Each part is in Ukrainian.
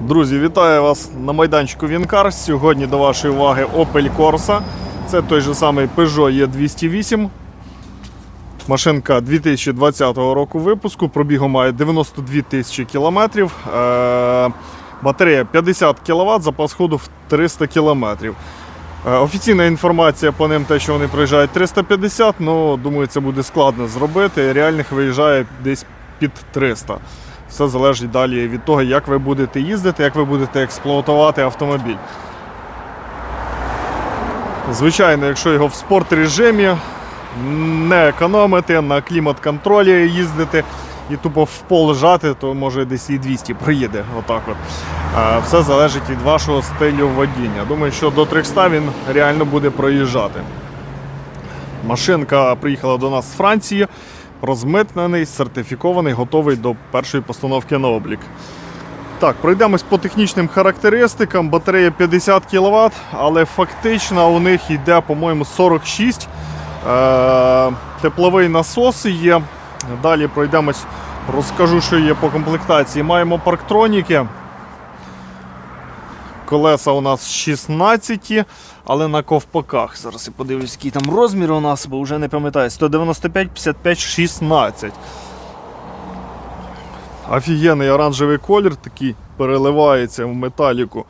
Друзі, вітаю вас на майданчику Вінкар. Сьогодні до вашої уваги Opel Corsa. Це той же самий Peugeot E208. Машинка 2020 року випуску. Пробігу має 92 тисячі кілометрів. Е, Батарея 50 кВт, запас ходу в 300 кілометрів. Е, Офіційна інформація по ним те, що вони проїжджають 350, ну думаю, це буде складно зробити. Реальних виїжджає десь під 300. Все залежить далі від того, як ви будете їздити, як ви будете експлуатувати автомобіль. Звичайно, якщо його в спорт режимі не економити, на клімат-контролі їздити і тупо в пол жати, то може десь і 200 приїде. Отак от. Все залежить від вашого стилю водіння. Думаю, що до 300 він реально буде проїжджати. Машинка приїхала до нас з Франції, розмитнений, сертифікований, готовий до першої постановки на облік. Так, пройдемось по технічним характеристикам. Батарея 50 кВт, але фактично у них йде, по-моєму, 46. Е, тепловий насос є. Далі пройдемось, розкажу, що є по комплектації. Маємо парктроніки. Колеса у нас 16, але на ковпаках. Зараз я подивлюсь, який там розмір у нас, бо вже не пам'ятаю. 195, 55, 16. Офігенний оранжевий колір, такий переливається в металіку.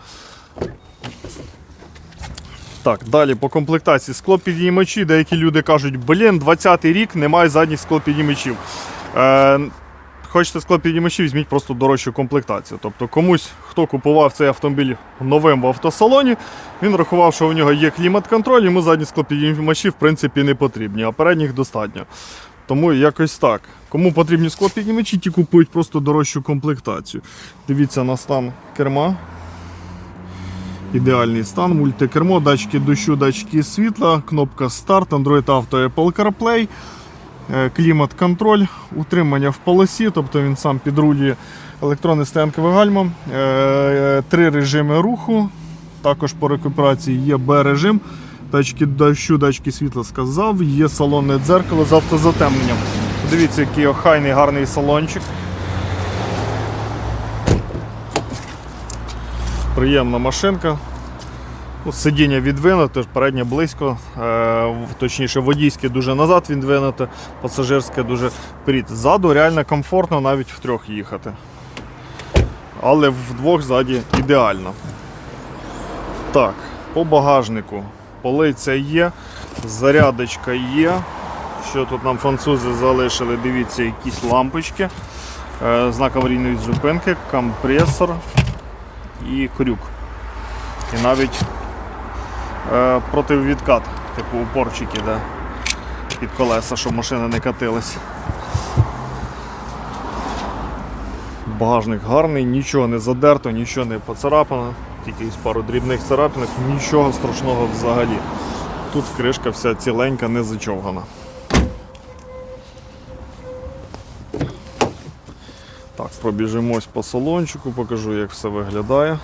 Так, далі по комплектації склопідіймачі. Деякі люди кажуть, блін, 20-й рік немає задніх склопідіймачів. Е, хочете склопідіймачі, візьміть просто дорожчу комплектацію. Тобто комусь, хто купував цей автомобіль новим в автосалоні, він рахував, що у нього є клімат-контроль, йому задні склопідіймачі в принципі не потрібні, а передніх достатньо. Тому якось так. Кому потрібні склопідіймачі, ті купують просто дорожчу комплектацію. Дивіться на стан керма. Ідеальний стан, мультикермо, датчики дощу, датчики світла, кнопка старт, Android Auto, Apple CarPlay, клімат-контроль, утримання в полосі, тобто він сам підрулює електронне стоянкове гальмо, е, е, три режими руху. Також по рекуперації є Б-режим, датчики дощу, датчики світла сказав, є салонне дзеркало з автозатемненням. Подивіться, який охайний гарний салончик. Приємна машинка. Сидіння відвинуте, переднє близько, е, точніше водійське дуже назад відвинуте, пасажирське дуже вперед. Ззаду реально комфортно навіть втрьох їхати. Але вдвох ззаді ідеально. Так, по багажнику. Полиця є, зарядочка є. Що тут нам французи залишили? Дивіться, якісь лампочки, е, знак аварійної зупинки, компресор і крюк. І навіть е, противвідкат, типу упорчики да, під колеса, щоб машина не катилась. Багажник гарний, нічого не задерто, нічого не поцарапано, тільки із пару дрібних царапинок, нічого страшного взагалі. Тут кришка вся ціленька, не зачовгана. Так, пробіжимось по салончику, покажу, як все виглядає.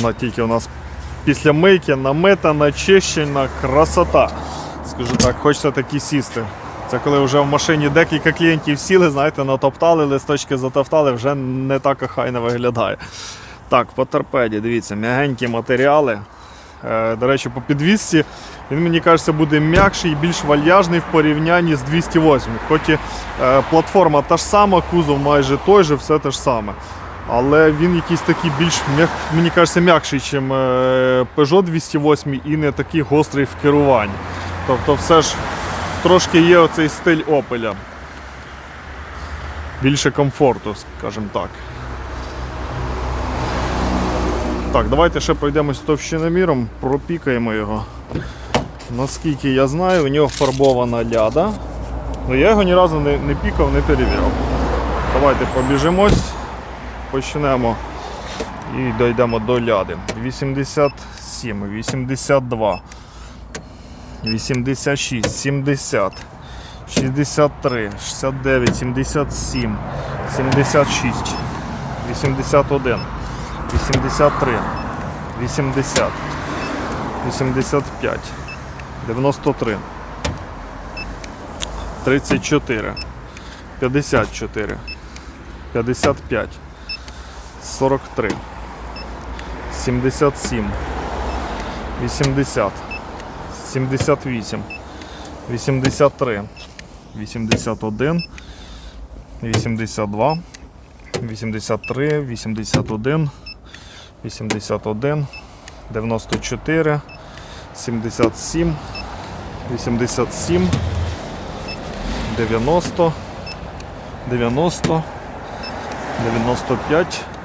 Вона тільки у нас після мийки намита, начищена, красота. Скажу так, хочеться такі сісти. Це коли вже в машині декілька клієнтів сіли, знаєте, натоптали, листочки затоптали, вже не так охайно виглядає. Так, по торпеді, дивіться, м'ягенькі матеріали. Е, До речі, по підвісці він, мені кажеться, буде м'якший і більш вальяжний в порівнянні з 208. Хоч і платформа та ж сама, кузов майже той же, все те ж саме. Але він якийсь такий більш, мені кажеться, м'якший, ніж Peugeot 208 і не такий гострий в керуванні. Тобто все ж трошки є оцей стиль Opel. Більше комфорту, скажімо так. Так, давайте ще пройдемось товщиноміром, пропікаємо його. Наскільки я знаю, у нього фарбована ляда. але я його ні разу не, не пікав, не перевіряв. Давайте побіжимось, почнемо і дійдемо до ляди. 87, 82, 86, 70, 63, 69, 77, 76, 81. 83, 80, 85, 93, 34, 54, 55, 43, 77, 80, 78, 83, 81, 82, 83, 81, 81, 94, 77, 87, 90, 90, 95,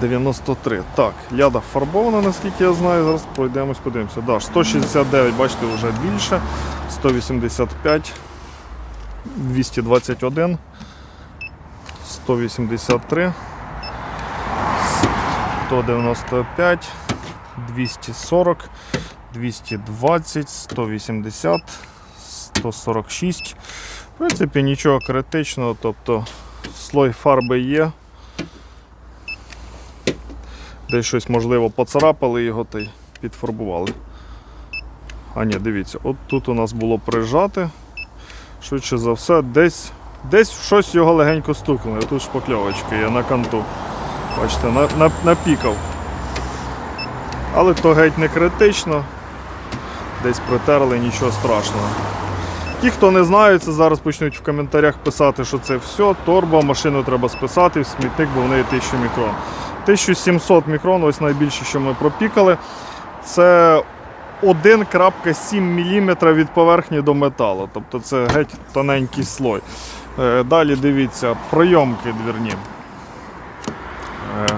93. Так, ляда фарбована, наскільки я знаю. Зараз пройдемось, подивимося. Да, 169, бачите, вже більше. 185, 221, 183, 195, 240, 220, 180, 146. В принципі, нічого критичного, тобто слой фарби є. Десь щось, можливо, поцарапали його та й підфарбували. А ні, дивіться, от тут у нас було прижати. Швидше за все, десь, десь щось його легенько стукнули. Тут шпакльовочка є на канту. Бачите, на, на, напікав. Але то геть не критично. Десь притерли, нічого страшного. Ті, хто не знає, це зараз почнуть в коментарях писати, що це все, торба, машину треба списати в смітник, бо в неї 1000 мікрон. 1700 мікрон, ось найбільше, що ми пропікали. Це 1,7 мм від поверхні до металу. Тобто це геть тоненький слой. Е, Далі дивіться, пройомки двірні. Е,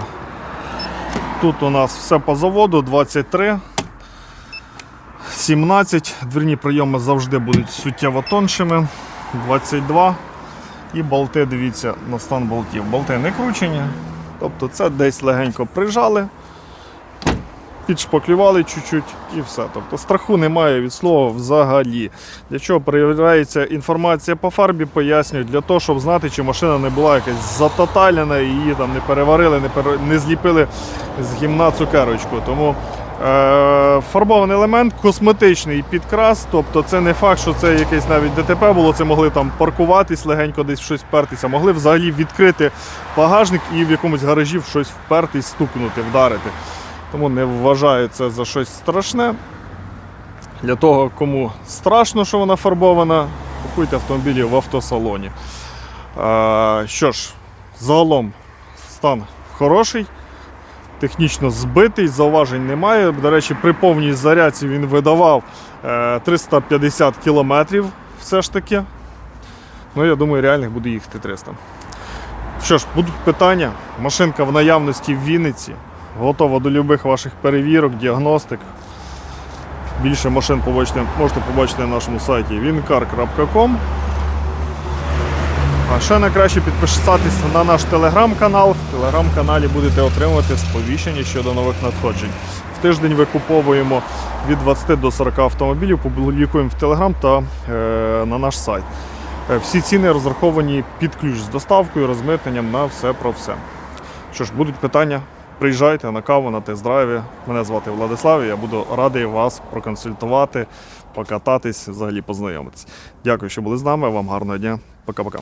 Тут у нас все по заводу 23. 17. Двірні прийоми завжди будуть суттєво тоншими. 22. І болти, дивіться, на стан болтів. Болти не кручені. Тобто це десь легенько прижали, підшпаклювали чуть-чуть і все. Тобто страху немає від слова взагалі. Для чого перевіряється інформація по фарбі, пояснюю, для того, щоб знати, чи машина не була якась затоталена, її там не переварили, не, пере... не зліпили з гімна цукерочку. Тому е... фарбований елемент, косметичний підкрас, тобто це не факт, що це якесь навіть ДТП було, це могли там паркуватись, легенько десь щось впертися, могли взагалі відкрити багажник і в якомусь гаражі щось впертись, стукнути, вдарити. Тому не вважаю це за щось страшне. Для того, кому страшно, що вона фарбована, купуйте автомобілі в автосалоні. Що ж, загалом стан хороший, технічно збитий, зауважень немає. До речі, при повній зарядці він видавав е, 350 кілометрів все ж таки. Ну, я думаю, реальних буде їхати 300. Що ж, будуть питання. Машинка в наявності в Вінниці. Готова до любих ваших перевірок, діагностик. Більше машин побачите, можете побачити на нашому сайті wincar.com. А ще найкраще підписатися на наш телеграм-канал. В телеграм-каналі будете отримувати сповіщення щодо нових надходжень. В тиждень викуповуємо від 20 до 40 автомобілів, публікуємо в телеграм та е, на наш сайт. Е, Всі ціни розраховані під ключ з доставкою, розмитненням на все про все. Що ж, будуть питання, приїжджайте на каву, на тест-драйві. Мене звати Владислав, я буду радий вас проконсультувати, покататись, взагалі познайомитись. Дякую, що були з нами. Вам гарного дня. Пока-пока.